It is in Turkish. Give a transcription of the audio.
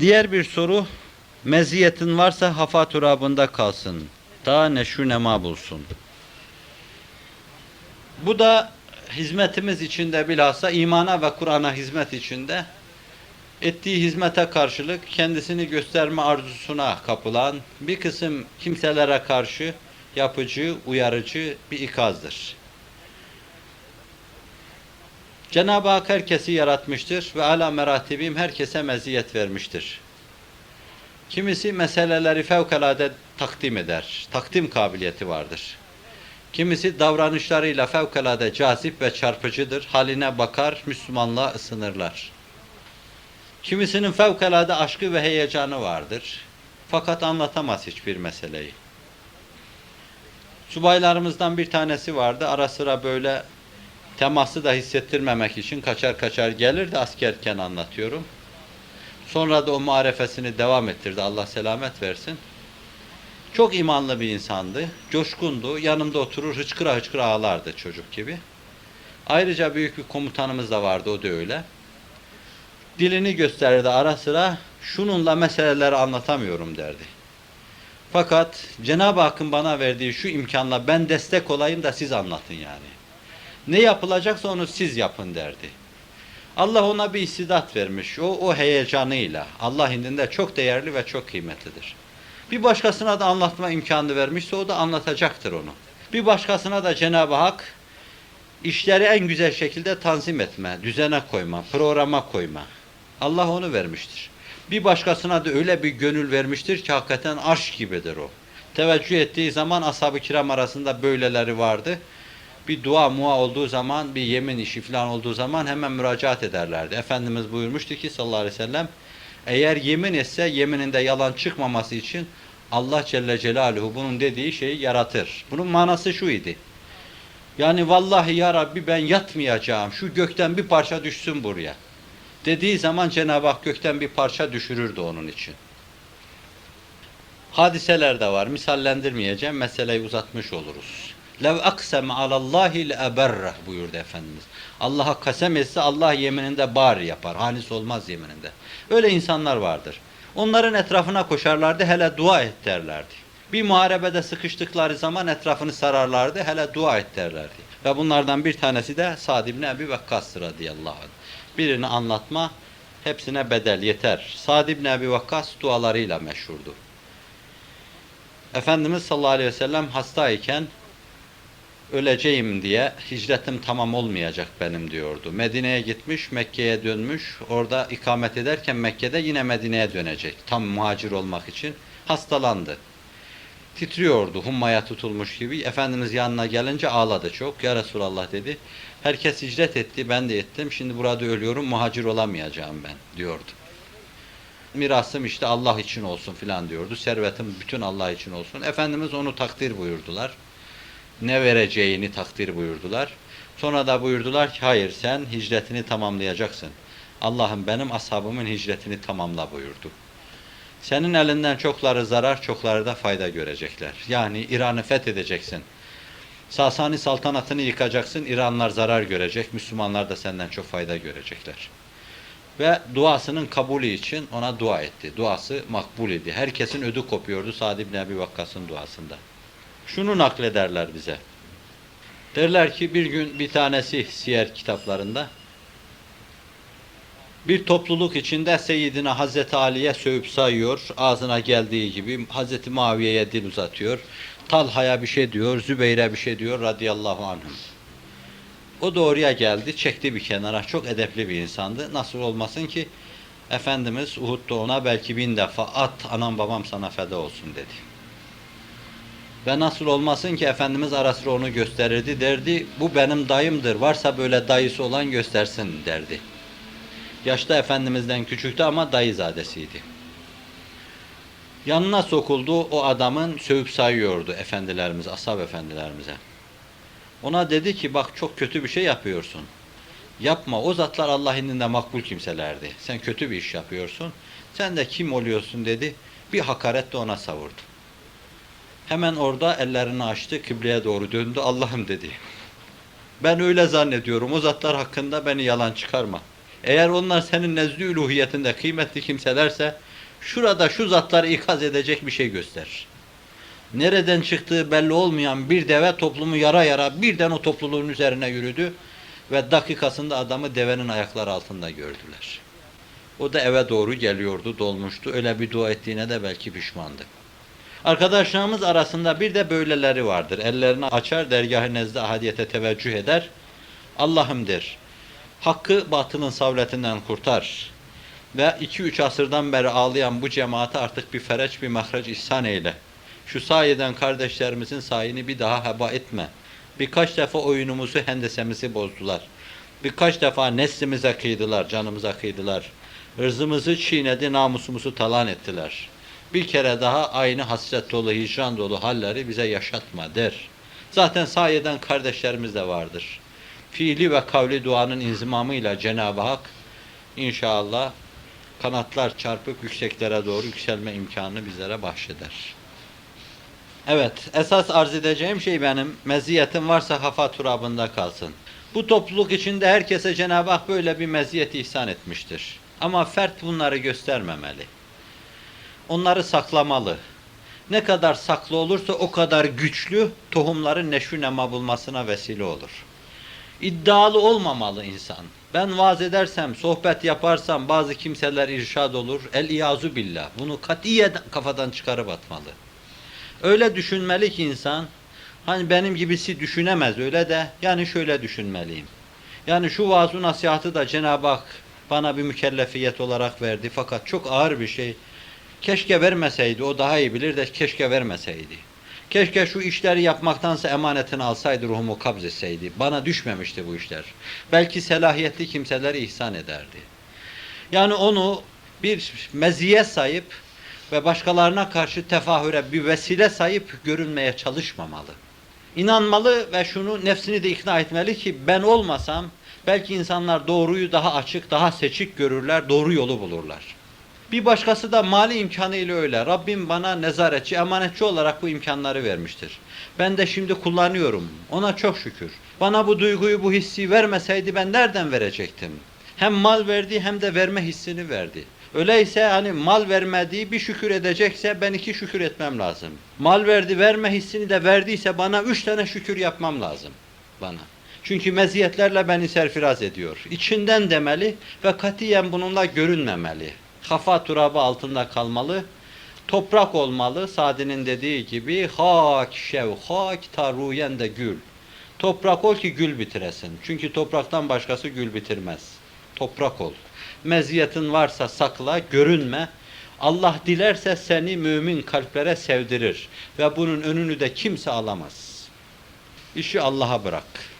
Diğer bir soru, meziyetin varsa hafa turabında kalsın. Ta neşru nema bulsun. Bu da hizmetimiz içinde bilhassa imana ve Kur'an'a hizmet içinde ettiği hizmete karşılık kendisini gösterme arzusuna kapılan bir kısım kimselere karşı yapıcı, uyarıcı bir ikazdır. Cenab-ı Hak herkesi yaratmıştır ve ala meratibim herkese meziyet vermiştir. Kimisi meseleleri fevkalade takdim eder. Takdim kabiliyeti vardır. Kimisi davranışlarıyla fevkalade cazip ve çarpıcıdır. Haline bakar, Müslümanlığa ısınırlar. Kimisinin fevkalade aşkı ve heyecanı vardır. Fakat anlatamaz hiçbir meseleyi. Subaylarımızdan bir tanesi vardı. Ara sıra böyle teması da hissettirmemek için kaçar kaçar gelir de askerken anlatıyorum. Sonra da o marifesini devam ettirdi. Allah selamet versin. Çok imanlı bir insandı. Coşkundu. Yanımda oturur hıçkıra hıçkıra ağlardı çocuk gibi. Ayrıca büyük bir komutanımız da vardı. O da öyle. Dilini gösterirdi ara sıra. Şununla meseleleri anlatamıyorum derdi. Fakat Cenab-ı Hakk'ın bana verdiği şu imkanla ben destek olayım da siz anlatın yani. Ne yapılacaksa onu siz yapın derdi. Allah ona bir istidat vermiş. O, o heyecanıyla. Allah indinde çok değerli ve çok kıymetlidir. Bir başkasına da anlatma imkanı vermişse o da anlatacaktır onu. Bir başkasına da Cenab-ı Hak işleri en güzel şekilde tanzim etme, düzene koyma, programa koyma. Allah onu vermiştir. Bir başkasına da öyle bir gönül vermiştir ki hakikaten arş gibidir o. Teveccüh ettiği zaman ashab-ı kiram arasında böyleleri vardı bir dua mua olduğu zaman, bir yemin işi falan olduğu zaman hemen müracaat ederlerdi. Efendimiz buyurmuştu ki sallallahu aleyhi ve sellem, eğer yemin etse yemininde yalan çıkmaması için Allah Celle Celaluhu bunun dediği şeyi yaratır. Bunun manası şu idi. Yani vallahi ya Rabbi ben yatmayacağım, şu gökten bir parça düşsün buraya. Dediği zaman Cenab-ı Hak gökten bir parça düşürürdü onun için. Hadiseler de var. Misallendirmeyeceğim. Meseleyi uzatmış oluruz. Lev aksem alallahi leberreh buyurdu Efendimiz. Allah'a kasem etse Allah yemininde bar yapar. Hanis olmaz yemininde. Öyle insanlar vardır. Onların etrafına koşarlardı hele dua et derlerdi. Bir muharebede sıkıştıkları zaman etrafını sararlardı hele dua et derlerdi. Ve bunlardan bir tanesi de Sa'd ibn Ebi Vakkas radıyallahu anh. Birini anlatma hepsine bedel yeter. Sa'd ibn Ebi Vakkas dualarıyla meşhurdu. Efendimiz sallallahu aleyhi ve sellem hastayken öleceğim diye hicretim tamam olmayacak benim diyordu. Medine'ye gitmiş, Mekke'ye dönmüş. Orada ikamet ederken Mekke'de yine Medine'ye dönecek. Tam muhacir olmak için hastalandı. Titriyordu, hummaya tutulmuş gibi. Efendimiz yanına gelince ağladı çok. Ya Resulallah dedi. Herkes hicret etti, ben de ettim. Şimdi burada ölüyorum, muhacir olamayacağım ben diyordu. Mirasım işte Allah için olsun filan diyordu. Servetim bütün Allah için olsun. Efendimiz onu takdir buyurdular ne vereceğini takdir buyurdular. Sonra da buyurdular ki hayır sen hicretini tamamlayacaksın. Allah'ım benim ashabımın hicretini tamamla buyurdu. Senin elinden çokları zarar, çokları da fayda görecekler. Yani İran'ı fethedeceksin. Sasani saltanatını yıkacaksın, İranlar zarar görecek, Müslümanlar da senden çok fayda görecekler. Ve duasının kabulü için ona dua etti. Duası makbul idi. Herkesin ödü kopuyordu Sa'd ibn Ebi Vakkas'ın duasında şunu naklederler bize. Derler ki bir gün bir tanesi siyer kitaplarında bir topluluk içinde Seyyidina Hazreti Ali'ye sövüp sayıyor. Ağzına geldiği gibi Hazreti Muaviye'ye dil uzatıyor. Talha'ya bir şey diyor, Zübeyir'e bir şey diyor radıyallahu anhüm. O da oraya geldi, çekti bir kenara. Çok edepli bir insandı. Nasıl olmasın ki Efendimiz Uhud'da ona belki bin defa at anam babam sana feda olsun dedi. Ve nasıl olmasın ki Efendimiz ara sıra onu gösterirdi. Derdi bu benim dayımdır. Varsa böyle dayısı olan göstersin derdi. Yaşta Efendimiz'den küçüktü ama dayızadesiydi. Yanına sokuldu o adamın sövüp sayıyordu efendilerimiz, ashab efendilerimize. Ona dedi ki bak çok kötü bir şey yapıyorsun. Yapma o zatlar Allah indinde makbul kimselerdi. Sen kötü bir iş yapıyorsun. Sen de kim oluyorsun dedi. Bir hakaret de ona savurdu. Hemen orada ellerini açtı, kıbleye doğru döndü. Allah'ım dedi. Ben öyle zannediyorum. O zatlar hakkında beni yalan çıkarma. Eğer onlar senin nezdü üluhiyetinde kıymetli kimselerse şurada şu zatları ikaz edecek bir şey göster. Nereden çıktığı belli olmayan bir deve toplumu yara yara birden o topluluğun üzerine yürüdü ve dakikasında adamı devenin ayakları altında gördüler. O da eve doğru geliyordu, dolmuştu. Öyle bir dua ettiğine de belki pişmandı. Arkadaşlarımız arasında bir de böyleleri vardır. Ellerini açar, dergah-ı nezde ahadiyete teveccüh eder. Allah'ım der. Hakkı batılın savletinden kurtar. Ve iki üç asırdan beri ağlayan bu cemaate artık bir fereç, bir mahreç ihsan eyle. Şu sayeden kardeşlerimizin sayını bir daha heba etme. Birkaç defa oyunumuzu, hendesemizi bozdular. Birkaç defa neslimize kıydılar, canımıza kıydılar. Hırzımızı çiğnedi, namusumuzu talan ettiler. Bir kere daha aynı hasret dolu, hicran dolu halleri bize yaşatma der. Zaten sayeden kardeşlerimiz de vardır. Fiili ve kavli duanın inzimamıyla Cenab-ı Hak inşallah kanatlar çarpıp yükseklere doğru yükselme imkanını bizlere bahşeder. Evet, esas arz edeceğim şey benim, meziyetim varsa hafa turabında kalsın. Bu topluluk içinde herkese Cenab-ı Hak böyle bir meziyet ihsan etmiştir. Ama fert bunları göstermemeli. Onları saklamalı. Ne kadar saklı olursa o kadar güçlü tohumların neşü nema bulmasına vesile olur. İddialı olmamalı insan. Ben vaaz edersem, sohbet yaparsam bazı kimseler irşad olur. El iyazu billah. Bunu katiyen kafadan çıkarıp atmalı. Öyle düşünmeli ki insan, hani benim gibisi düşünemez öyle de, yani şöyle düşünmeliyim. Yani şu vaaz nasihatı da Cenab-ı Hak bana bir mükellefiyet olarak verdi fakat çok ağır bir şey. Keşke vermeseydi, o daha iyi bilir de keşke vermeseydi. Keşke şu işleri yapmaktansa emanetini alsaydı, ruhumu kabz etseydi. Bana düşmemişti bu işler. Belki selahiyetli kimseleri ihsan ederdi. Yani onu bir meziyet sayıp ve başkalarına karşı tefahüre bir vesile sayıp görünmeye çalışmamalı. İnanmalı ve şunu nefsini de ikna etmeli ki ben olmasam belki insanlar doğruyu daha açık, daha seçik görürler, doğru yolu bulurlar. Bir başkası da mali imkanıyla öyle. Rabbim bana nezaretçi, emanetçi olarak bu imkanları vermiştir. Ben de şimdi kullanıyorum. Ona çok şükür. Bana bu duyguyu, bu hissi vermeseydi ben nereden verecektim? Hem mal verdi hem de verme hissini verdi. Öyleyse hani mal vermediği bir şükür edecekse ben iki şükür etmem lazım. Mal verdi verme hissini de verdiyse bana üç tane şükür yapmam lazım bana. Çünkü meziyetlerle beni serfiraz ediyor. İçinden demeli ve katiyen bununla görünmemeli. Kafa turabı altında kalmalı. Toprak olmalı. Sadi'nin dediği gibi hak şev hak taruyen de gül. Toprak ol ki gül bitiresin. Çünkü topraktan başkası gül bitirmez. Toprak ol. Meziyetin varsa sakla, görünme. Allah dilerse seni mümin kalplere sevdirir ve bunun önünü de kimse alamaz. İşi Allah'a bırak.